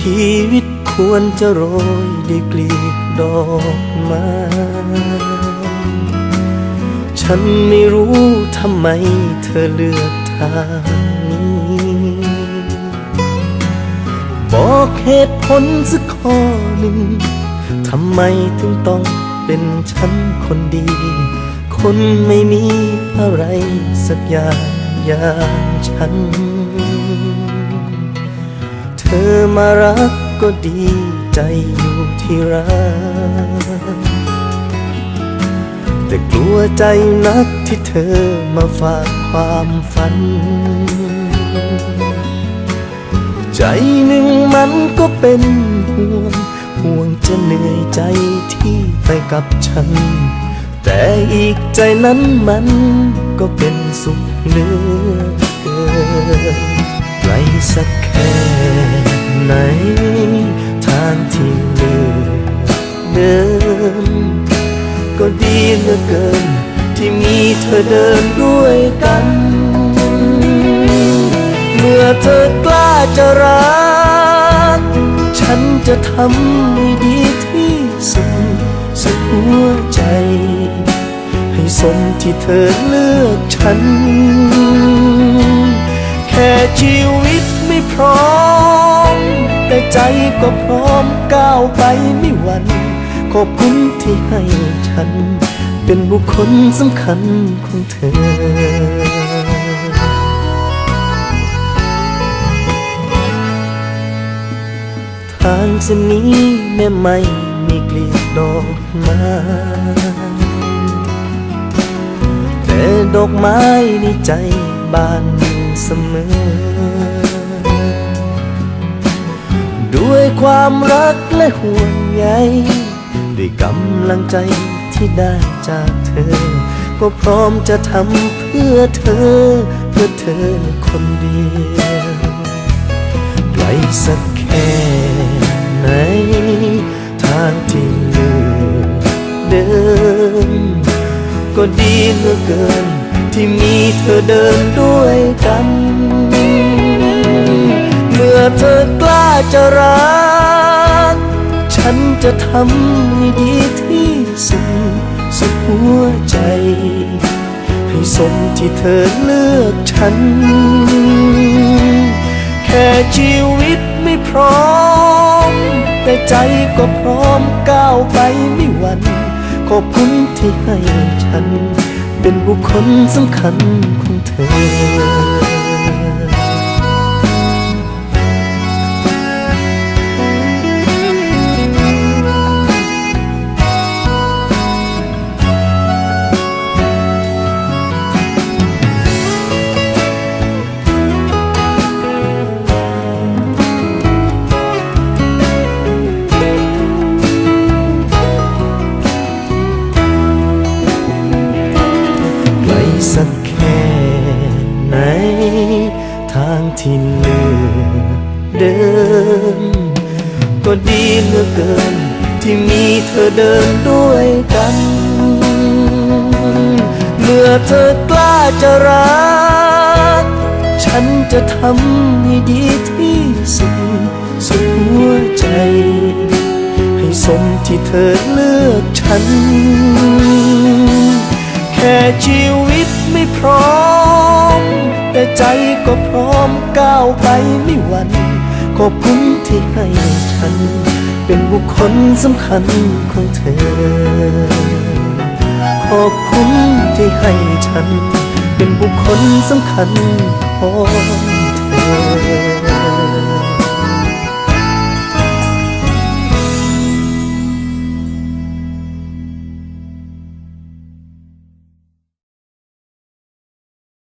ชีวิตควรจะโรยด้วยกลีบดอกไม้ฉันไม่รู้ทำไมเธอเลือกทางนี้ บอกเหตุผลสักข้อหนึ่งทำไมถึงต้องเป็นฉันคนดี คนไม่มีอะไรสักอย่างอย่างฉัน ธอมารักก็ดีใจอยู่ที่รัก แต่กลัวใจนักที่เธอมาฝากความฝัน ใจหนึ่งมันก็เป็นห่วง ห่วงจะเหนื่อยใจที่ไปกับฉัน แต่อีกใจนั้นมันก็เป็นสุขเหลือเกินไกลสัก ไหนทางที่เลือกเดินก็ดีเหลือเกิน ที่มีเธอเดินด้วยกัน เมื่อเธอกล้าจะรัก ฉันจะทำให้ดีที่สุดสุดหัวใจ ให้สมที่เธอเลือกฉัน แค่ชีวิต ไม่พร้อม แต่ใจก็พร้อมก้าวไปไม่หวั่นขอบคุณที่ให้ฉัน เป็นบุคคลสำคัญของเธอทางเส้นนี้แม้ไม่มีกลีบดอกไม้แต่ดอกไม้ในใจบานอยู่เสมอ ความรักและห่วงใยด้วยกำลังใจที่ได้จากเธอ ก็พร้อมจะทำเพื่อเธอ เพื่อเธอคนเดียวไกลสักแค่ไหน ทางที่เลือกเดิน ก็ดีเหลือเกินที่มีเธอเดินด้วยกัน มื่อเธอกล้าจะรัก ฉันจะทำให้ดีที่สุดสุดหัวใจ ให้สมที่เธอเลือกฉัน แค่ชีวิตไม่พร้อม แต่ใจก็พร้อมก้าวไปไม่หวั่นขอบคุณที่ให้ฉัน เป็นบุคคลสำคัญของเธอ ที่เหลือเดินก็ดีเหลือเกิน ที่มีเธอเดินด้วยกัน เมื่อเธอกล้าจะรัก ฉันจะทำให้ดีที่สุดสุดหัวใจ ให้สมที่เธอเลือกฉัน แค่ชีวิตไม่พร้อม ใจก็พร้อมก้าวไปไม่หวั่นขอบคุณที่ให้ฉัน เป็นบุคคลสำคัญของเธอ ขอบคุณที่ให้ฉัน เป็นบุคคลสำคัญของ